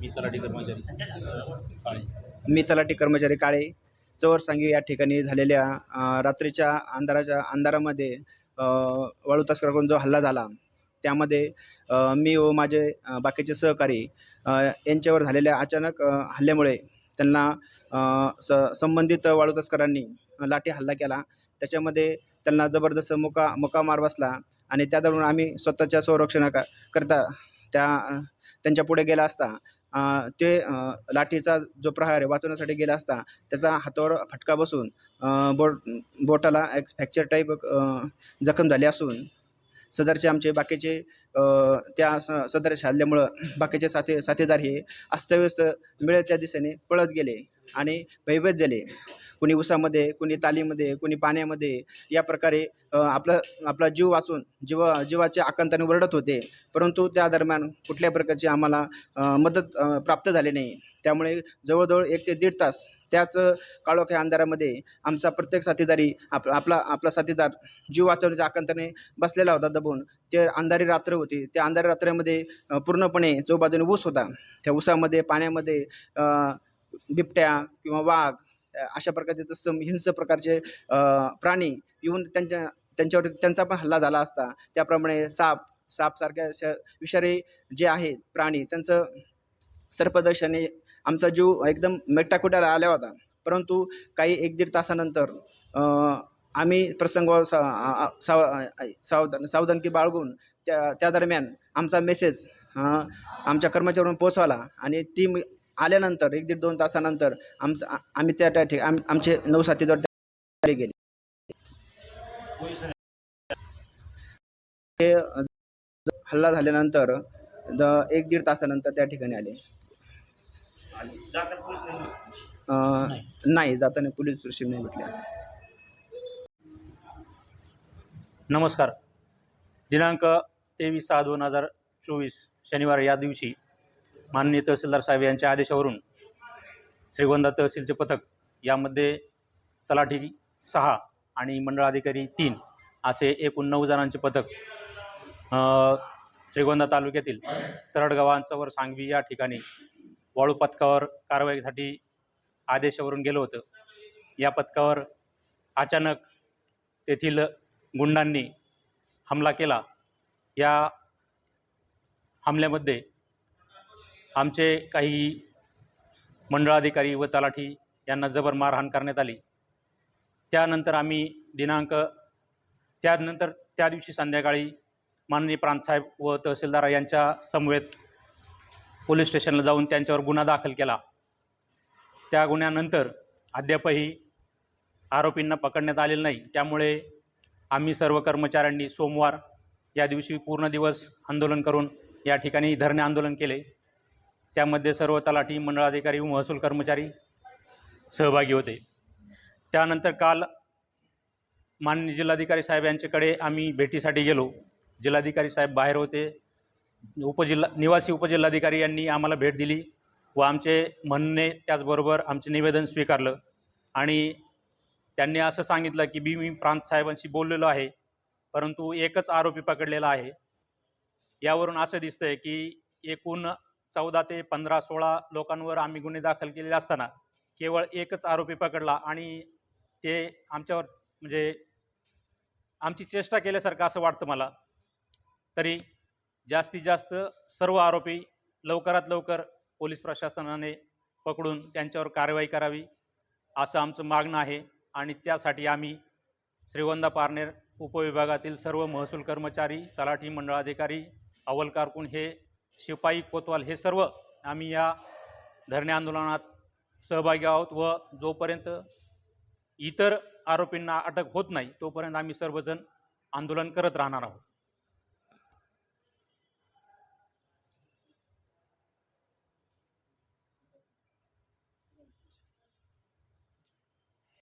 मी तलाठी कर्मचारी. काळे. मी तलाठी कर्मचारी काळे. चवरसांगी या ठिकाणी झालेल्या अ, रात्रीच्या अंधाराच्या अंधारामध्ये अ, वाळू तस्कराकडून जो हल्ला झाला त्यामध्ये अ, मी व माझे अ, बाकीचे सहकारी अ, यांच्यावर झालेल्या अचानक अ, हल्ल्यामुळे त्यांना अ, स संबंधित वाळू तस्करांनी लाठी हल्ला केला. त्याच्यामध्ये त्यांना जबरदस्त मुका मुका मार बसला आणि त्या दरम्यान आम्ही स्वतःच्या संरक्षणा करता त्या त्यांच्या पुढे गेला असता ते लाठीचा जो प्रहार आहे वाचवण्यासाठी गेला असता त्याचा हातावर फटका बसून बोट बोटाला एक फ्रॅक्चर टाईप जखम झाली असून सदरचे आमचे बाकीचे त्या स सदर हल्ल्यामुळं बाकीचे साथी साथीदार हे अस्तव्यस्त मिळेल त्या दिशेने पळत गेले. आणि भयभीत झाले कुणी उसामध्ये कुणी तालीमध्ये कुणी पाण्यामध्ये या प्रकारे आपला आपला जीव वाचून जीव जीवाच्या आकांताने ओरडत होते. परंतु त्या दरम्यान कुठल्या प्रकारची आम्हाला मदत प्राप्त झाली नाही. त्यामुळे जवळजवळ एक ते दीड तास त्याच काळोख्या अंधारामध्ये आमचा प्रत्येक साथीदारी आप आपला आपला साथीदार जीव वाचवण्याच्या आकांताने बसलेला होता दबून. ते अंधारी रात्र होती. त्या अंधारी रात्रीमध्ये पूर्णपणे जो बाजूने ऊस होता. त्या ऊसामध्ये पाण्यामध्ये बिबट्या किंवा वाघ अशा प्रकारचे तसं हिंस प्रकारचे प्राणी येऊन त्यांच्या त्यांच्यावर त्यांचा पण हल्ला झाला असता. त्याप्रमाणे साप सापसारख्या अशा विषारी जे आहेत प्राणी त्यांचं सर्पदर्शने आमचा जीव एकदम मेटाकुट्याला आला होता. परंतु काही एक दीड तासानंतर आम्ही प्रसंग सा साव सावधान सावधानकी बाळगून त्या त्या दरम्यान आमचा मेसेज आमच्या कर्मचाऱ्यांवरून पोचवला आणि ती आल्यानंतर एक दीड दोन तासानंतर आमचं आम्ही त्या त्या ठिकाणी आम आमचे नऊ साथीदार त्या गेले. ते हल्ला झाल्यानंतर द एक दीड तासानंतर त्या ठिकाणी आले. नाही जाताना पोलीस रिसिव्ह नाही भेटले. नमस्कार. दिनांक तेवीस सहा दोन हजार चोवीस शनिवार या दिवशी माननीय तहसीलदार साहेब यांच्या आदेशावरून श्रीगोंदा तहसीलचे पथक यामध्ये तलाठी सहा आणि मंडळ अधिकारी तीन असे एकूण नऊ जणांचे पथक श्रीगोंदा तालुक्यातील तरडगावांचावर सांगवी या ठिकाणी वाळू पथकावर कारवाईसाठी आदेशावरून गेलं होतं. या पथकावर अचानक तेथील गुंडांनी हमला केला. या हमल्यामध्ये आमचे काही मंडळाधिकारी व तलाठी यांना जबर मारहाण करण्यात आली. त्यानंतर आम्ही दिनांक त्यानंतर त्या दिवशी संध्याकाळी माननीय प्रांतसाहेब व तहसीलदार यांच्या समवेत पोलीस स्टेशनला जाऊन त्यांच्यावर गुन्हा दाखल केला. त्या गुन्ह्यानंतर अद्यापही आरोपींना पकडण्यात आलेलं नाही. त्यामुळे आम्ही सर्व कर्मचाऱ्यांनी सोमवार या दिवशी पूर्ण दिवस आंदोलन करून या ठिकाणी धरणे आंदोलन केले. त्यामध्ये सर्व तलाठी मंडळाधिकारी व महसूल कर्मचारी सहभागी होते. त्यानंतर काल माननीय जिल्हाधिकारी साहेब यांच्याकडे आम्ही भेटीसाठी गेलो. जिल्हाधिकारी साहेब बाहेर होते. उपजिल्हा निवासी उपजिल्हाधिकारी यांनी आम्हाला भेट दिली व आमचे म्हणणे त्याचबरोबर आमचे निवेदन स्वीकारलं आणि त्यांनी असं सांगितलं की बी मी प्रांत साहेबांशी बोललेलो आहे परंतु एकच आरोपी पकडलेला आहे. यावरून असं दिसतंय की एकूण चौदा ते पंधरा सोळा लोकांवर आम्ही गुन्हे दाखल केलेले असताना केवळ एकच आरोपी पकडला आणि ते आमच्यावर म्हणजे आमची चेष्टा केल्यासारखं असं वाटतं मला. तरी जास्तीत जास्त सर्व आरोपी लवकरात लवकर पोलीस प्रशासनाने पकडून त्यांच्यावर कारवाई करावी असं आमचं मागणं आहे आणि त्यासाठी आम्ही श्रीगोंदा पारनेर उपविभागातील सर्व महसूल कर्मचारी तलाठी मंडळाधिकारी अव्वल कारकून हे शिपाई कोतवाल हे सर्व आम्ही या धरणे आंदोलनात सहभागी आहोत व जोपर्यंत इतर आरोपींना अटक होत नाही तोपर्यंत आम्ही सर्वजण आंदोलन करत राहणार आहोत.